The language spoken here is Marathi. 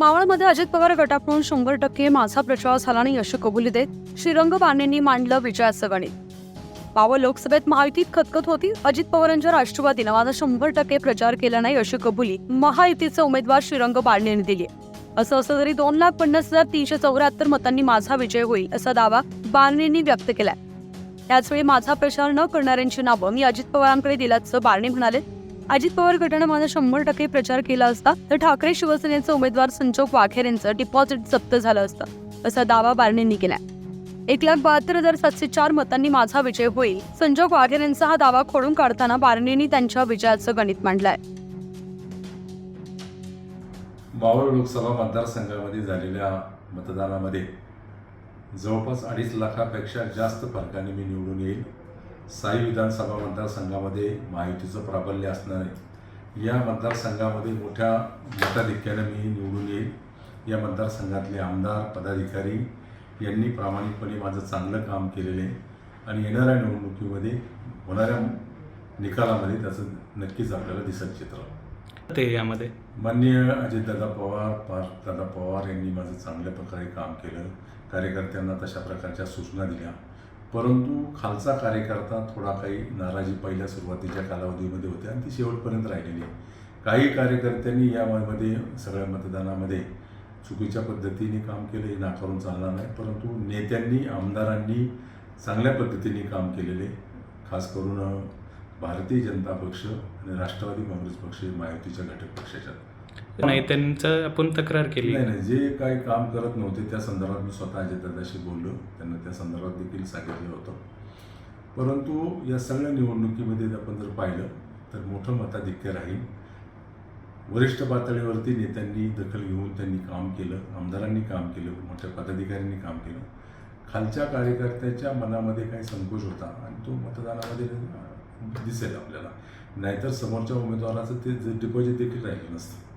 मावळमध्ये अजित पवार गटाकडून शंभर टक्के माझा प्रचार झाला नाही अशी कबुली देत श्रीरंग बाणेंनी मांडलं विजयाचं गणित. मावळ लोकसभेत महायुतीत खतखत होती अजित पवारांच्या राष्ट्रवादीनं माझा शंभर टक्के प्रचार केला नाही अशी कबुली महायुतीचे उमेदवार श्रीरंग बारणे यांनी दिली. असं असं तरी दोन लाख पन्नास हजार तीनशे चौऱ्याहत्तर मतांनी माझा विजय होईल असा दावा बारणेंनी व्यक्त केलाय. त्याचवेळी माझा प्रचार न करणाऱ्यांची नावं मी अजित पवारांकडे दिल्याचं बारणे म्हणाले. अजित पवार गटानं माझा शंभर टक्के प्रचार केला असता तर ठाकरे शिवसेनेचे उमेदवार संचोक वाघेर यांचं डिपॉझिट जप्त झालं असतं असा दावा बारणेंनी केलाय. एक लाख बहात्तर हजार सातशे चार मतांनी माझा विजय होईल संजोग वाघेर यांचा हा दावा खोडून काढताना बारणेंनी त्यांच्या विजयाचं गणित मांडलंय. मावळ लोकसभा मतदारसंघामध्ये झालेल्या मतदानामध्ये जवळपास अडीच लाखापेक्षा जास्त फरकाने मी निवडून येईल. साई विधानसभा मतदारसंघामध्ये महायुतीचं प्राबल्य असणारे या मतदारसंघामध्ये मोठ्या मताधिक्याने मी निवडून येईल. या मतदारसंघातले आमदार पदाधिकारी यांनी प्रामाणिकपणे माझं चांगलं काम केलेलं आहे. आणि येणाऱ्या निवडणुकीमध्ये होणाऱ्या निकालामध्ये त्याचं नक्कीच आपल्याला दिसत चित्र. ते यामध्ये? माननीय अजितदादा पवार पार्थदादा पवार यांनी माझं चांगल्या प्रकारे काम केलं. कार्यकर्त्यांना तशा प्रकारच्या सूचना दिल्या. परंतु खालचा कार्यकर्ता थोडा काही नाराजी पहिल्या सुरुवातीच्या कालावधीमध्ये होते आणि ती शेवटपर्यंत राहिलेली आहे. काही कार्यकर्त्यांनी यामध्ये सगळ्या मतदानामध्ये चुकीच्या पद्धतीने काम केलं हे नाकारून चालणार नाही. परंतु नेत्यांनी आमदारांनी चांगल्या पद्धतीने काम केलेले खास करून भारतीय जनता पक्ष आणि राष्ट्रवादी काँग्रेस पक्ष हे महायुतीच्या घटक पक्षाच्या नाही त्यांचं आपण तक्रार केली. नाही नाही जे काही काम करत नव्हते त्या संदर्भात मी स्वतः अजितदादाशी बोललो. त्यांना त्या संदर्भात देखील सांगितलं होतं. परंतु या सगळ्या निवडणुकीमध्ये आपण जर पाहिलं तर मोठं मताधिक्य राहील. वरिष्ठ पातळीवरती नेत्यांनी दखल घेऊन त्यांनी काम केलं आमदारांनी काम केलं मोठ्या पदाधिकाऱ्यांनी काम केलं. खालच्या कार्यकर्त्याच्या मनामध्ये काही संकोच होता आणि तो मतदानामध्ये दिसेल आपल्याला. नाहीतर समोरच्या उमेदवाराचं ते डिपॉझिट देखील राहिलं नसतं.